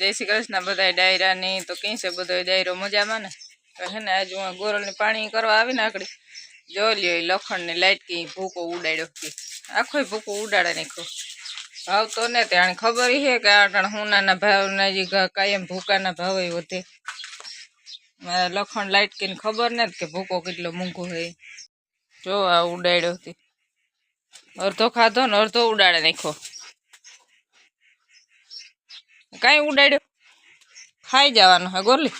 જય શ્રી કૃષ્ણ બધા ડાયરાની તો કઈ છે બધો ડાયરો મજામાં ને? હે ને આજે હું ગોરલને પાણી કરવા આવી ને આકડી જો લ્યો લખણને લાઈટ કે ભૂકો ઉડાડ્યો કે. આખો ભૂકો ઉડાડે નાખ્યો. ભાવ તો ને ત્યાં ખબર છે કે આટણ હુનાના ભાવના જે કાયમ ભૂકાના ભાવ વધે. મારા લખણ લાઈટ કીને ખબર ને કે ભૂકો કેટલો મૂંઘો હોય જો આ ઉડાડ્યો હતી અડધો ખાધો ને અડધો ઉડાડે નાખ્યો. કાંઈ ઉડાડ્યો? ખાઈ જવાનો હે ગોરલી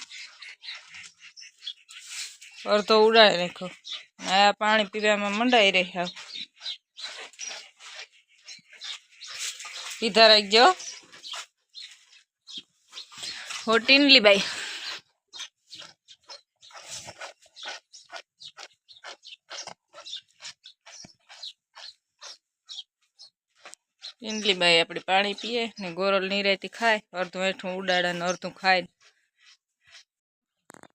અડધો ઉડાડી નાખ્યો. આ પાણી પીવામાં મંડાઈ રહ્યા પીધા રાખજો. હો ટીનલી બાઈ ટીનલી બાઈ આપણે પાણી પીએ ને ગોરલ નિરાયથી ખાય, અડધું હેઠું ઉડાડે ને અડધું ખાય.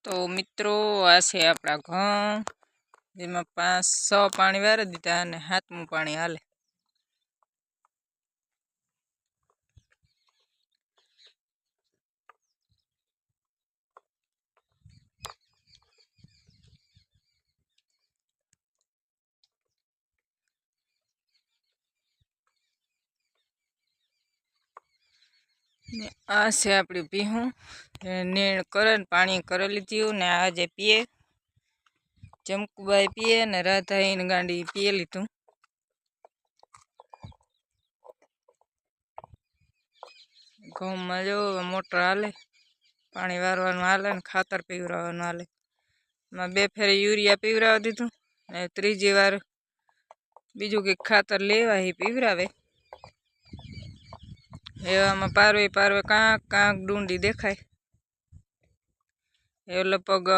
તો મિત્રો, આ છે આપણા ઘઉં, જેમાં પાંચ છ પાણી વારી દીધા અને સાતમું પાણી હાલે. ને આ છે આપણી પીહું નીણ કરે ને પાણી કરી લીધું ને આજે પીએ. ચમકુબાઈ પીએ ને રાધાઈને ગાંડી પીએ લીધું. ઘઉંમાં જો મોટર હાલે, પાણી વારવાનું હાલે ને ખાતર પીવરાવવાનું હાલે. એમાં બે ફેરે યુરિયા પીવરાવી દીધું ને ત્રીજી વાર બીજું કંઈક ખાતર લેવા એ પીવરાવે. એવામાં પારવે પારવે કાંક કાંક ડુંડી દેખાય. એ લગભગ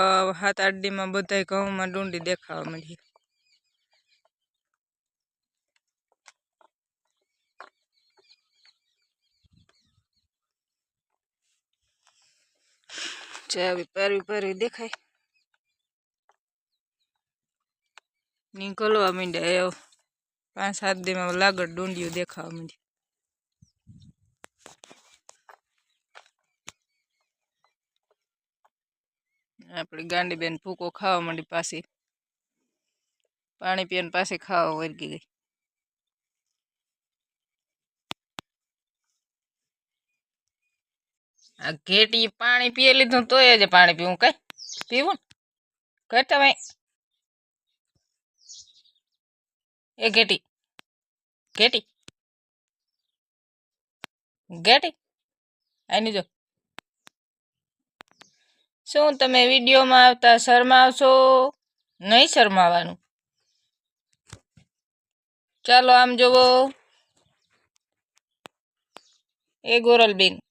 સાત આઠ દીમાં બધાય ઘઉંમાં ડુંડી દેખાવા મળી ચાવી પારવી પારવી દેખાય. નીકળવા માંડ્યા એવો. પાંચ સાત દીમાં લાગડ ડુંડિયું દેખાવા માંડી. આપણી ગાંડી બેન ભૂકો ખાવા માંડી પાછી. પાણી પીને પાછી ખાવા વળગી ગઈ. આ ઘેટી પાણી પીએ લીધું તોય જ પાણી પીવું કઈ? પીવું કહેતા ભાઈ એ ઘેટી. ઘેટી. ઘેટી. આની જો. શું તમે વિડીયોમાં આવતા શરમાવશો? નહીં શરમાવાનું. ચાલો આમ જોવો. એ ગોરલબેન.